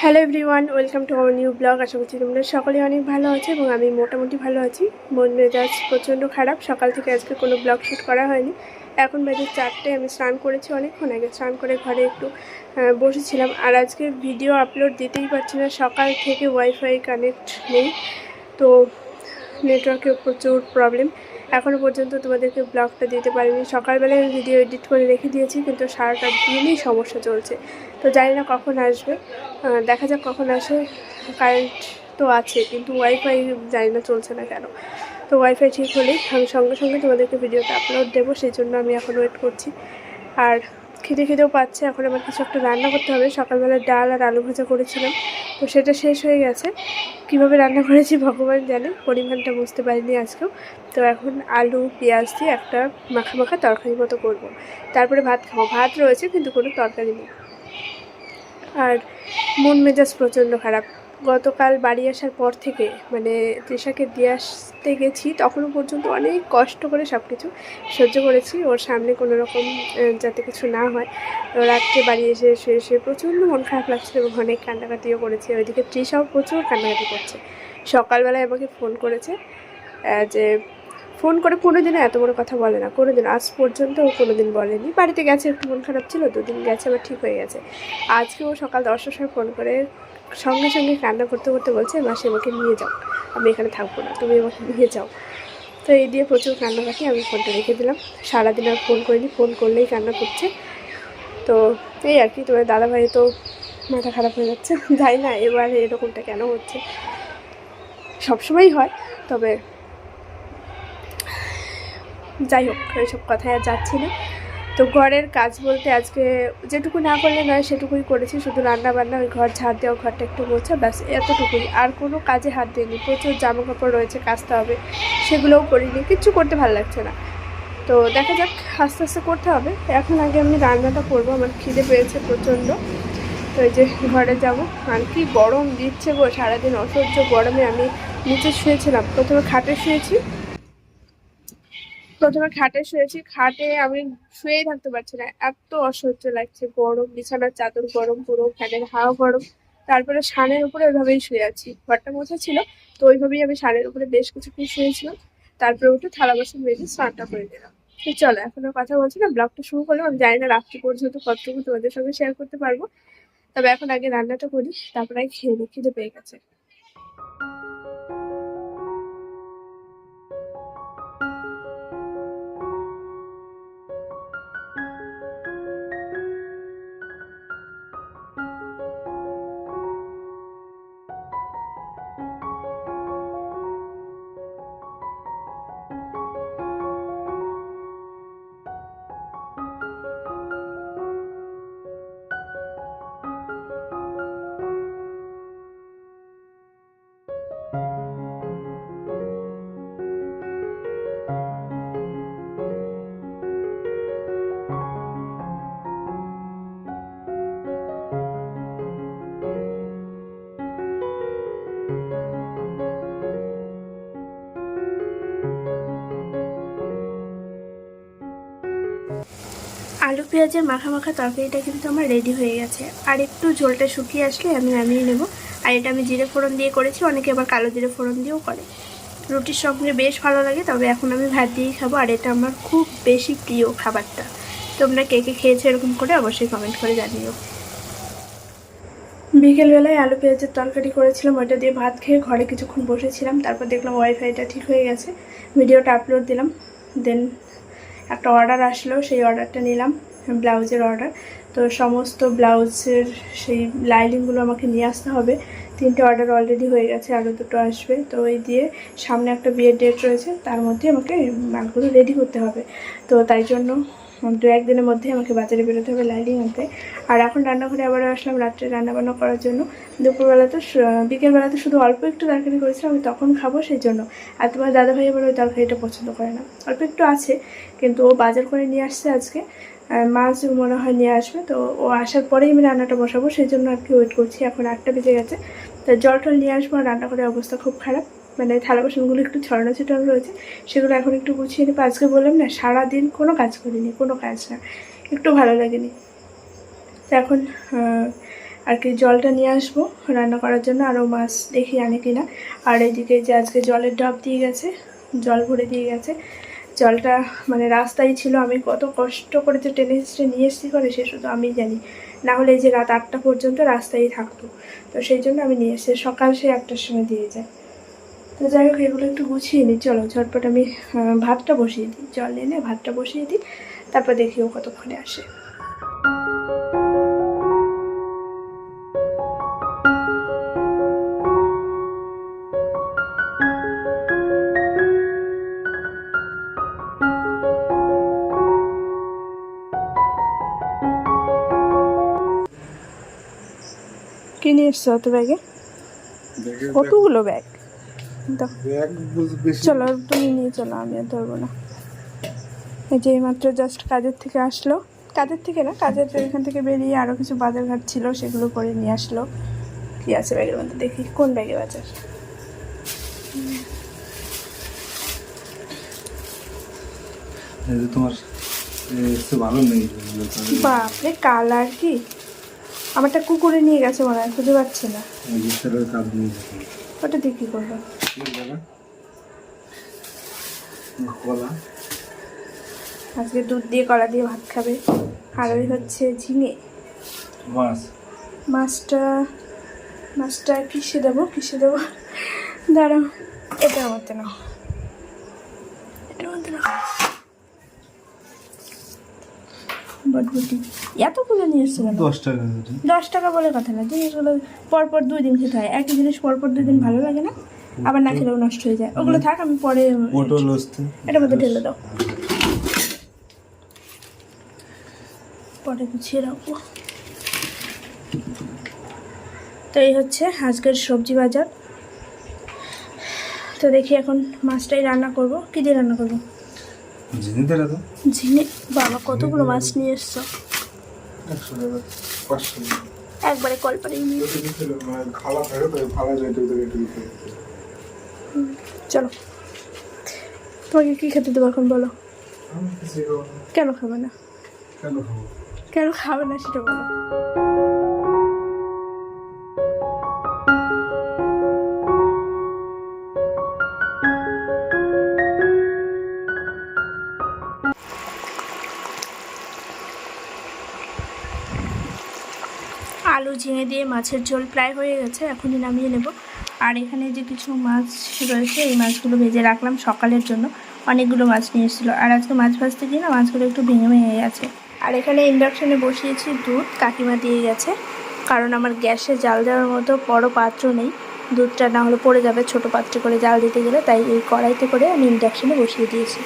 Hello everyone, welcome to our new blog. আশা করছি তোমরা সকলে অনেক ভালো আছে এবং আমি মোটামুটি ভালো আছি। মন মেজাজ প্রচণ্ড খারাপ। সকাল থেকে আজকে কোনো ব্লগ শ্যুট করা হয়নি। এখন বাজে চারটে, আমি স্নান করেছি অনেকক্ষণ আগে। স্নান করে ঘরে একটু বসেছিলাম। আর আজকে ভিডিও আপলোড দিতেই পারছি না। সকাল থেকে ওয়াইফাই কানেক্ট নেই। তো নেটওয়ার্কের প্রচুর প্রবলেম এখনও পর্যন্ত তোমাদেরকে ব্লগটা দিতে পারিনি। সকালবেলায় আমি ভিডিও এডিট করে রেখে দিয়েছি, কিন্তু সারাটা দিনই সমস্যা চলছে। তো জানি না কখন আসবে। দেখা যাক কখন আসে। কারেন্ট তো আছে, কিন্তু ওয়াইফাই জানি না চলছে না কেন। তো ওয়াইফাই ঠিক হলেই আমি সঙ্গে সঙ্গে তোমাদেরকে ভিডিওটা আপলোড দেবো, সেই জন্য আমি এখন ওয়েট করছি। আর খিদে খিদেও পাচ্ছে, এখন আমার কিছু একটা রান্না করতে হবে। সকালবেলা ডাল আর আলু ভাজা করেছিলাম, তো সেটা শেষ হয়ে গেছে। কীভাবে রান্না করেছি ভগবান জানে, পরিমাণটা বুঝতে পারিনি আজকেও। তো এখন আলু, পেঁয়াজ দিয়ে একটা মাখা মাখা তরকারি মতো করব। তারপরে ভাত খাব। ভাত রয়েছে, কিন্তু কোনো তরকারি নেই। আর মন মেজাজ প্রচণ্ড খারাপ। গতকাল বাড়ি আসার পর থেকে মানে তৃষাকে দিয়ে আসতে গেছি, তখনও পর্যন্ত অনেক কষ্ট করে সব কিছু সহ্য করেছি। ওর সামনে কোনো রকম যাতে কিছু না হয়। রাত্রে বাড়ি এসে শুয়ে শুয়ে প্রচণ্ড মন খারাপ লাগছিল এবং অনেক কান্নাকাটিও করেছি। ওইদিকে তৃষাও প্রচুর কান্নাকাটি করছে। সকালবেলায় আমাকে ফোন করেছে যে ফোন করে কোনো দিনও এত বড় কথা বলে না। কোনো দিন আজ পর্যন্ত ও কোনো দিন বলেনি। বাড়িতে গেছে, একটু মন খারাপ ছিল, দুদিন গেছে, আবার ঠিক হয়ে গেছে। আজকে ও সকাল দশটার সময় ফোন করে সঙ্গে সঙ্গে কান্না করতে করতে বলছে মাসি আমাকে নিয়ে যাও। আমি এখানে থাকব না, তুমি আমাকে নিয়ে যাও। তো এই দিয়ে প্রচুর কান্না কান্নাকাটি আমি ফোনটা রেখে দিলাম। সারাদিন আর ফোন করিনি, ফোন করলেই কান্না করছে। তো এই আর কি, তোমার দাদাভাই তো মাথা খারাপ হয়ে যাচ্ছে। যাই না এবার এরকমটা কেন হচ্ছে। সবসময়ই হয়, তবে যাই হোক এইসব কথায় আর যাচ্ছি না। তো ঘরের কাজ বলতে আজকে যেটুকু না করলে নয়, সেটুকুই করেছি। শুধু রান্না বান্না ওই ঘর ঝাড় দেওয়া, ঘরটা একটু মোছা, ব্যাস, এতটুকুই। আর কোনো কাজে হাত দিইনি। প্রচুর জামা কাপড় রয়েছে, কাচতে হবে। সেগুলোও করিনি। কিচ্ছু করতে ভালো লাগছে না। তো দেখা যাক, আস্তে আস্তে করতে হবে। এখন আগে আমি রান্নাটা করব। আমার খিদে পেয়েছে প্রচণ্ড। তো এই যে ঘরে যাব। আর কি গরম দিচ্ছে গো, সারাদিন অসহ্য গরমে আমি নিচে শুয়েছিলাম। প্রথমে খাটে শুয়েছি। প্রথমে খাটে শুয়েছি, খাটে আমি শুয়েই থাকতে পারছি না। এত অসহ্য লাগছে, গরম, বিছানার চাদর গরম পুরো, ফ্যানের হাওয়া গরম। তারপরে সানের উপরে ওইভাবেই শুয়ে আছি। ঘরটা মোছা ছিল, তো ওইভাবেই আমি সানের উপরে বেশ কিছুক্ষণ শুয়েছিলাম। তারপরে উঠে থালা বাসন মেজে স্নানটা করে দিলাম তো চলো, এখন কথা বলছি না, ব্লগটা শুরু করলাম। আমি জানি না রাত্রি পর্যন্ত কতটুকু তোমাদের সঙ্গে শেয়ার করতে পারব। তবে এখন আগে রান্নাটা করি, তারপরে খেয়ে নিই, খিদে পেয়ে গেছে। পেঁয়াজের মাখা মাখা তরকারিটা কিন্তু আমার রেডি হয়ে গেছে। আর একটু ঝোলটা শুকিয়ে আসলে আমি নামিয়ে নেব। আর এটা আমি জিরে ফোড়ন দিয়ে করেছি, অনেকে আবার কালো জিরে ফোড়ন দিয়েও করে। রুটির সঙ্গে বেশ ভালো লাগে, তবে এখন আমি ভাত দিয়েই খাব। আর এটা আমার খুব বেশি প্রিয় খাবারটা। তোমরা কে কে খেয়েছো এরকম করে অবশ্যই কমেন্ট করে জানিও। বিকেলবেলায় আলু পেঁয়াজের তরকারি করেছিলাম, ওইটা দিয়ে ভাত খেয়ে ঘরে কিছুক্ষণ বসেছিলাম। তারপর দেখলাম ওয়াইফাইটা ঠিক হয়ে গেছে। ভিডিওটা আপলোড দিলাম। দেন একটা অর্ডার আসলো, সেই অর্ডারটা নিলাম। ব্লাউজের অর্ডার তো সমস্ত ব্লাউজের সেই লাইনিংগুলো আমাকে নিয়ে আসতে হবে। তিনটে অর্ডার অলরেডি হয়ে গেছে আরও দুটো আসবে। তো ওই দিয়ে সামনে একটা বিয়ের ডেট রয়েছে, তার মধ্যে আমাকে মালগুলো রেডি করতে হবে। তো তাই জন্য দু একদিনের মধ্যে আমাকে বাজারে বেরোতে হবে লাইনিং আনতে। আর এখন রান্নাঘরে আবার আসলাম রাত্রে রান্নাবান্না করার জন্য। দুপুরবেলা তো বিকেলবেলা তো শুধু অল্প একটু তরকারি করেছিলাম, আমি তখন খাব সেই জন্য। আর তোমার দাদাভাই আবার ওই তরকারিটা পছন্দ করে না। অল্প একটু আছে, কিন্তু ও বাজার করে নিয়ে আসছে আজকে। মাছ মনে হয় নিয়ে আসবে, তো ও আসার পরেই আমি রান্নাটা বসাবো সেই জন্য আর কি ওয়েট করছি, এখন আটটা বেজে গেছে। তো টল নিয়ে আসব রান্না করে অবস্থা খুব খারাপ মানে থালা বাসনগুলো একটু ছড়ানো ছিটানো রয়েছে, সেগুলো এখন একটু গুছিয়ে নেব। আজকে বললাম না, সারাদিন কোনো কাজ করিনি, কোনো কাজ না, একটু ভালো লাগেনি। তো এখন আর কি জলটা নিয়ে আসব, রান্না করার জন্য, আরও মাছ দেখি আনে কিনা। আর এদিকে যে আজকে জলের ডাব দিয়ে গেছে, জল ভরে দিয়ে গেছে জলটা মানে রাস্তায় ছিল, আমি কত কষ্ট করে যে টেনে এসে নিয়ে এসেছি করে সে শুধু আমি জানি। না হলে এই যে রাত আটটা পর্যন্ত রাস্তায় থাকতো। তো সেই জন্য আমি নিয়ে এসেছি সকাল সে একটার সময় দিয়ে যায় তো যাই হোক, এগুলো একটু গুছিয়ে নিই। চলো, ঝটপট আমি ভাতটা বসিয়ে দিই। জল এনে ভাতটা বসিয়ে দিই, তারপর দেখি ও কতক্ষণে আসে। কি নিয়ে এসছো অত ব্যাগে? কতগুলো ব্যাগ? চলো তুমি নিয়ে চলো আমি আর ধরবো না। এই যে মাত্র জাস্ট কাজের থেকে আসলো। কাজের থেকে না কাজের এখান থেকে বেরিয়ে আরও কিছু বাজার ঘাট ছিল সেগুলো করে নিয়ে আসলো। কি আছে ব্যাগের মধ্যে? দেখি কোন ব্যাগে বাজার? তোমার বাপরে কালার কি? আমারটা কুকুরে নিয়ে গেছে মনে হয় খুঁজে পাচ্ছি না। ওটা দিয়ে কী করব? কলা আজকে দুধ দিয়ে কলা দিয়ে ভাত খাবে। আর ওই হচ্ছে ঝিঙে। মাছ। মাছটা মাছটা কিসে দেবো কিসে দেবো। দাঁড়াও। এটার মধ্যে নাও। এটার মধ্যে নাও। বটবটি এতগুলো নিয়ে এসছে কেন? দশ টাকা দশ টাকা বলে কথা না জিনিসগুলো পরপর দুই দিন খেতে হয়। একই জিনিস পরপর দুই দিন ভালো লাগে না আবার না খেলেও নষ্ট হয়ে যায়। ওগুলো থাক আমি পরে এটার মধ্যে ঢেলে দাও। পরে গুছিয়ে রাখব তো এই হচ্ছে আজকের সবজি বাজার। তো দেখি এখন মাছটাই রান্না করব। কি দিয়ে রান্না করব? ঝিঙে দিলে তো ঝিঙে বাবা কতগুলো মাছ নিয়ে এসছো? একবারে কলপারে নিয়ে খালা খালা চলো। তোমাকে কি খেতে দেবো এখন বলো। কেন খাবে না? কেন কেন খাবে না সেটা বলো। ঝিঙে দিয়ে মাছের ঝোল প্রায় হয়ে গেছে, এখনই নামিয়ে নেব। আর এখানে যে কিছু মাছ রয়েছে, এই মাছগুলো ভেজে রাখলাম সকালের জন্য। অনেকগুলো মাছ নিয়ে এসেছিল। আর আজকে মাছ ভাজতে গিয়ে না মাছগুলো একটু ভেঙে ভেঙে গেছে। আর এখানে ইন্ডাকশনে বসিয়েছি দুধ, কাকিমা দিয়ে গেছে। কারণ আমার গ্যাসে জাল দেওয়ার মতো বড় পাত্র নেই। দুধটা না হলে পড়ে যাবে ছোট পাত্রে করে জাল দিতে গেলে, তাই এই কড়াইতে করে আমি ইন্ডাকশনে বসিয়ে দিয়েছি।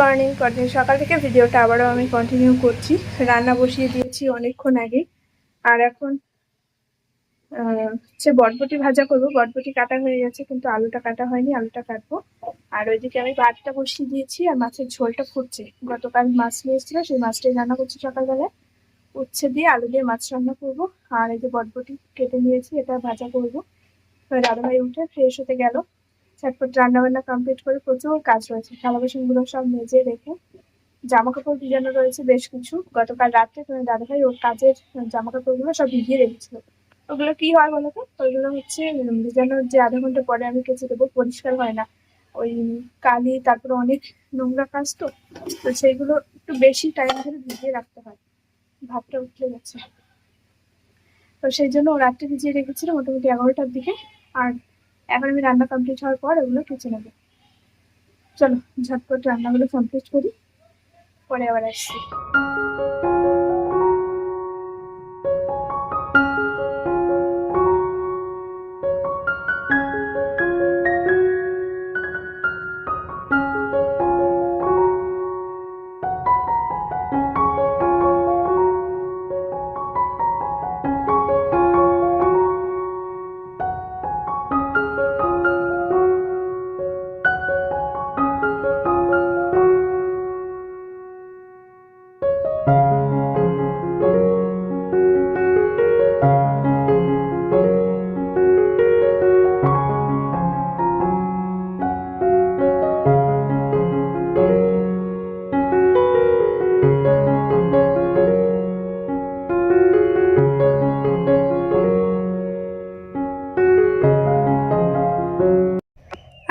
মর্নিং কন্টিনিউ সকাল থেকে ভিডিওটা আবারও আমি কন্টিনিউ করছি। রান্না বসিয়ে দিয়েছি অনেকক্ষণ আগে। আর এখন হচ্ছে বটবটি ভাজা করব। বটবটি কাটা হয়ে গেছে, কিন্তু আলুটা কাটা হয়নি, আলুটা কাটবো। আর ওইদিকে আমি ভাতটা বসিয়ে দিয়েছি, আর মাছের ঝোলটা ফুটছে। গতকাল মাছ নিয়ে এসেছিল, সেই মাছটাই রান্না করছি সকালবেলায়। উচ্ছে দিয়ে আলু দিয়ে মাছ রান্না করব। আর এই যে বটবটি কেটে নিয়েছি, এটা ভাজা করব। দাদাভাই উঠে ফ্রেশ হতে গেল। ঝটপট রান্না বান্না কমপ্লিট করে প্রচুর কাজ রয়েছে। থালা বাসনগুলো সব মেজে রেখে জামা কাপড় ভিজানো রয়েছে বেশ কিছু। গতকাল রাত্রে তোমার দাদাভাই ওর কাজের জামা কাপড়গুলো সব ভিজিয়ে রেখেছিল। ওগুলো কি হয় বলো তো? ওইগুলো হচ্ছে ভিজানোর যে আধা ঘণ্টা পরে আমি কেচে দেবো, পরিষ্কার হয় না। ওই কালি, তারপরে অনেক নোংরা কাজ তো তো সেইগুলো একটু বেশি টাইম ধরে ভিজিয়ে রাখতে হয়। ভাতটা উঠলে গেছে তো সেই জন্য ও রাত্রে ভিজিয়ে রেখেছিল মোটামুটি এগারোটার দিকে। আর এখন আমি রান্না কমপ্লিট হওয়ার পর ওগুলো কেচে নেব। চলো, ঝটপট রান্নাগুলো কমপ্লিট করি, পরে আবার আসছি।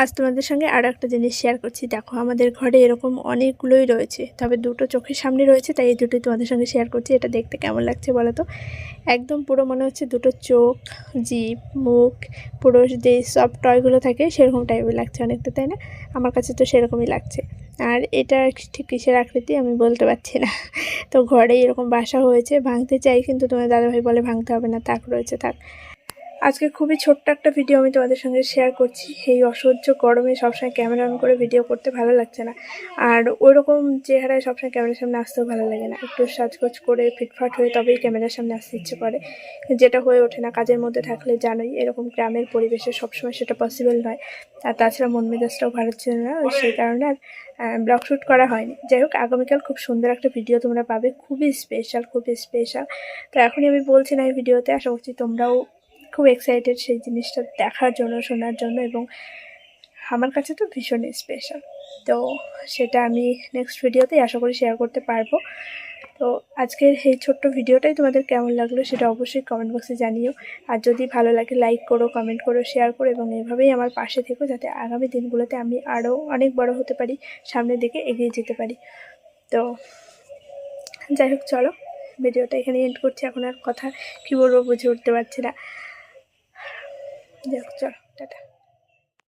আজ তোমাদের সঙ্গে আরও একটা জিনিস শেয়ার করছি। দেখো, আমাদের ঘরে এরকম অনেকগুলোই রয়েছে, তবে দুটো চোখের সামনে রয়েছে, তাই এই দুটোই তোমাদের সঙ্গে শেয়ার করছি। এটা দেখতে কেমন লাগছে বলো তো? একদম পুরো মনে হচ্ছে দুটো চোখ জিপ মুখ, পুরো যে সব টয়গুলো থাকে, সেরকম টাইপের লাগছে অনেকটা, তাই না? আমার কাছে তো সেরকমই লাগছে। আর এটা ঠিক কিসের আকৃতি আমি বলতে পারছি না। তো ঘরে এরকম বাসা হয়েছে, ভাঙতে চাই, কিন্তু তোমার দাদাভাই বলে ভাঙতে হবে না তাক রয়েছে, থাক। আজকে খুবই ছোট্ট একটা ভিডিও আমি তোমাদের সঙ্গে শেয়ার করছি। এই অসহ্য গরমে সবসময় ক্যামেরা অন করে ভিডিও করতে ভালো লাগছে না। আর ওইরকম চেহারায় সবসময় ক্যামেরার সামনে আসতেও ভালো লাগে না। একটু সাজগোজ করে ফিটফাট হয়ে তবেই ক্যামেরার সামনে আসতে ইচ্ছে করে। যেটা হয়ে ওঠে না কাজের মধ্যে থাকলে জানোই, এরকম গ্রামের পরিবেশে সবসময় সেটা পসিবল নয়। আর তাছাড়া মন মেজাজটাও ভালো ছিল না সেই কারণে আর ব্লগ শ্যুট করা হয়নি। যাই হোক, আগামীকাল খুব সুন্দর একটা ভিডিও তোমরা পাবে। খুবই স্পেশাল খুবই স্পেশাল তো এখনই আমি বলছি না এই ভিডিওতে আশা করছি তোমরাও খুব এক্সাইটেড সেই জিনিসটা দেখার জন্য, শোনার জন্য এবং আমার কাছে তো ভীষণই স্পেশাল তো সেটা আমি নেক্সট ভিডিওতেই আশা করি শেয়ার করতে পারব। তো আজকের এই ছোট্ট ভিডিওটাই তোমাদের কেমন লাগল সেটা অবশ্যই কমেন্ট বক্সে জানিও। আর যদি ভালো লাগে লাইক করো কমেন্ট করো শেয়ার করো এবং এভাবেই আমার পাশে থেকো যাতে আগামী দিনগুলোতে আমি আরও অনেক বড় হতে পারি, সামনের দিকে এগিয়ে যেতে পারি। তো যাই হোক, চলো ভিডিওটা এখানে এন্ড করছি। এখন আর কথা কী বলব বুঝে উঠতে পারছি না। যাই হোক চলো টাটা